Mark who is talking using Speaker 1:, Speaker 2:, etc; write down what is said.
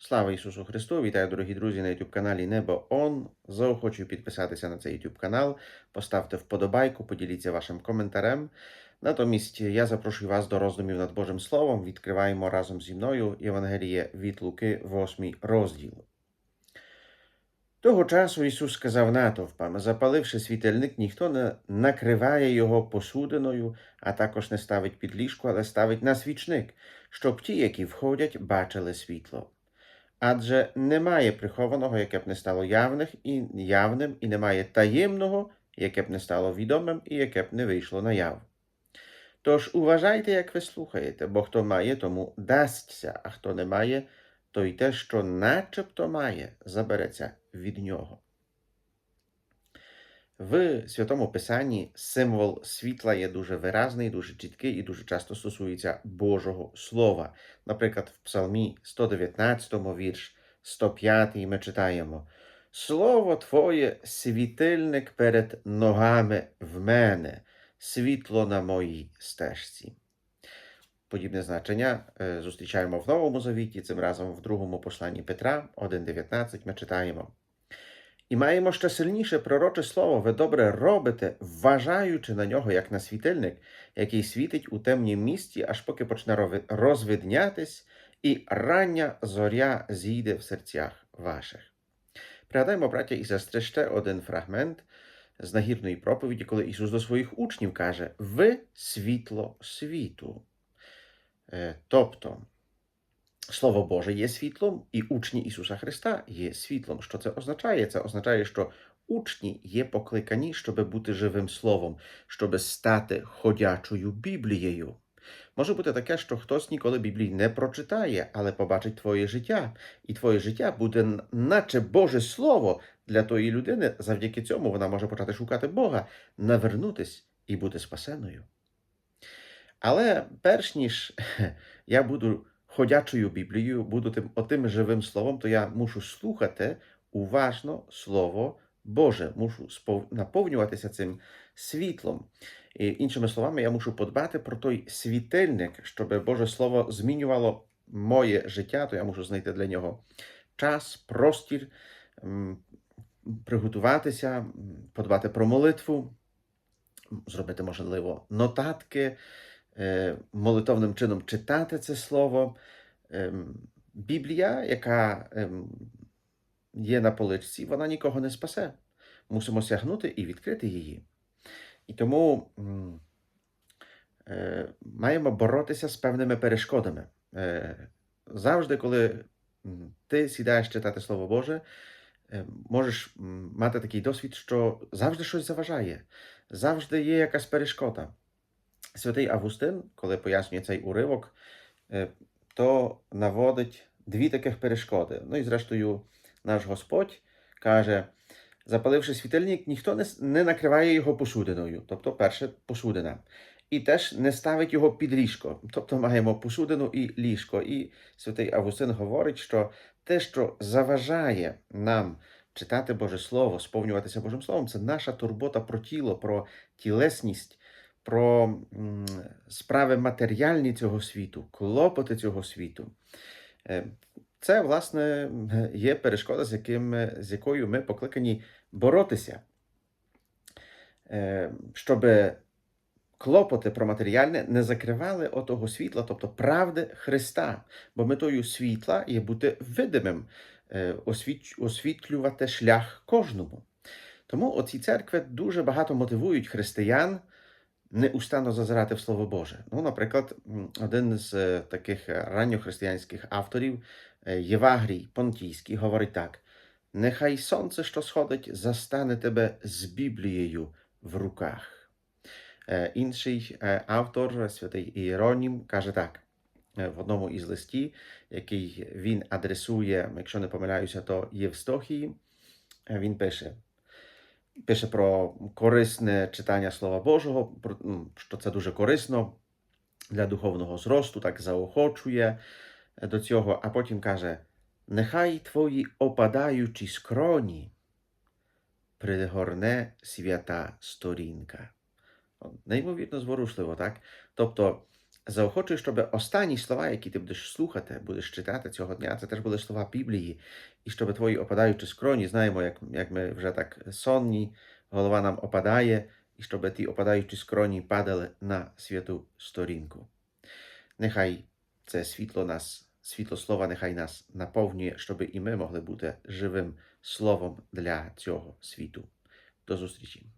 Speaker 1: Слава Ісусу Христу! Вітаю, дорогі друзі, на YouTube каналі Небо Он. Заохочую підписатися на цей YouTube канал, поставте вподобайку, поділіться вашим коментарем. Натомість я запрошую вас до роздумів над Божим Словом. Відкриваємо разом зі мною Євангеліє від Луки, 8 розділ. Того часу Ісус сказав натовпам, запаливши світильник, ніхто не накриває його посудиною, а також не ставить під ліжко, але ставить на свічник, щоб ті, які входять, бачили світло. Адже немає прихованого, яке б не стало явних і явним, і немає таємного, яке б не стало відомим і яке б не вийшло наяв. Тож уважайте, як ви слухаєте, бо хто має, тому дасться, а хто не має, то й те, що начебто має, забереться від нього. В Святому Писанні символ світла є дуже виразний, дуже чіткий і дуже часто стосується Божого Слова. Наприклад, в Псалмі 119 вірш, 105 ми читаємо: Слово Твоє світильник перед ногами в мене, світло на моїй стежці. Подібне значення е, зустрічаємо в Новому Завіті, цим разом в другому посланні Петра 1.19 ми читаємо. І маємо ще сильніше пророче слово, ви добре робите, вважаючи на нього як на світильник, який світить у темнім місті, аж поки почне розвиднятись, і рання зоря зійде в серцях ваших. Пригадаймо, браття і сестри, ще один фрагмент з нагірної проповіді, коли Ісус до своїх учнів каже: Ви світло світу. Тобто, Слово Боже є світлом, і учні Ісуса Христа є світлом. Що це означає? Це означає, що учні є покликані, щоб бути живим словом, щоб стати ходячою Біблією. Може бути таке, що хтось ніколи Біблії не прочитає, але побачить твоє життя, і твоє життя буде наче Боже Слово для тої людини. Завдяки цьому вона може почати шукати Бога, навернутись і бути спасеною. Але перш ніж я буду ходячою Біблією, буду тим отим живим словом, то я мушу слухати уважно Слово Боже, мушу наповнюватися цим світлом. І, іншими словами, я мушу подбати про той світильник, щоб Боже Слово змінювало моє життя, то я мушу знайти для нього час, простір, приготуватися, подбати про молитву, зробити, можливо, нотатки, молитовним чином читати це слово. Ем, Біблія, яка ем, є на поличці, вона нікого не спасе. Мусимо сягнути і відкрити її. І тому е, маємо боротися з певними перешкодами. Е, завжди, коли ти сідаєш читати Слово Боже, е, можеш мати такий досвід, що завжди щось заважає, завжди є якась перешкода. Святий Августин, коли пояснює цей уривок, е, то наводить дві таких перешкоди. Ну і зрештою, наш Господь каже: запаливши світильник, ніхто не, не накриває його посудиною, тобто перше посудина. І теж не ставить його під ліжко. Тобто маємо посудину і ліжко. І святий Августин говорить, що те, що заважає нам читати Боже Слово, сповнюватися Божим Словом, це наша турбота про тіло, про тілесність, про справи матеріальні цього світу, клопоти цього світу. Е, Це, власне, є перешкода, з, яким, з якою ми покликані боротися, Е, щоб клопоти про матеріальне не закривали отого світла, тобто правди Христа. Бо метою світла є бути видимим, е, освітлювати шлях кожному. Тому оці церкви дуже багато мотивують християн неустанно зазирати в Слово Боже. Ну, наприклад, один з е, таких ранньохристиянських авторів, е, Євагрій Понтійський, говорить так: Нехай сонце, що сходить, застане тебе з Біблією в руках. Е, Інший автор, святий Іеронім, каже так. В одному із листів, який він адресує, якщо не помиляюся, то Євстохії, він пише: пише про корисне читання Слова Божого, про, що це дуже корисно для духовного зросту, так заохочує е, до цього, а потім каже: Нехай твої опадаючі скроні пригорне свята сторінка. Неймовірно зворушливо, так? Тобто заохочую, щоб останні слова, які ти будеш слухати, будеш читати цього дня, це теж були слова Біблії, і щоб твої опадаючі скроні, знаємо, як, як ми вже так сонні, голова нам опадає, і щоб ті опадаючі скроні падали на святу сторінку. Нехай це світло нас, світло слова, нехай нас наповнює, щоб і ми могли бути живим словом для цього світу. До зустрічі!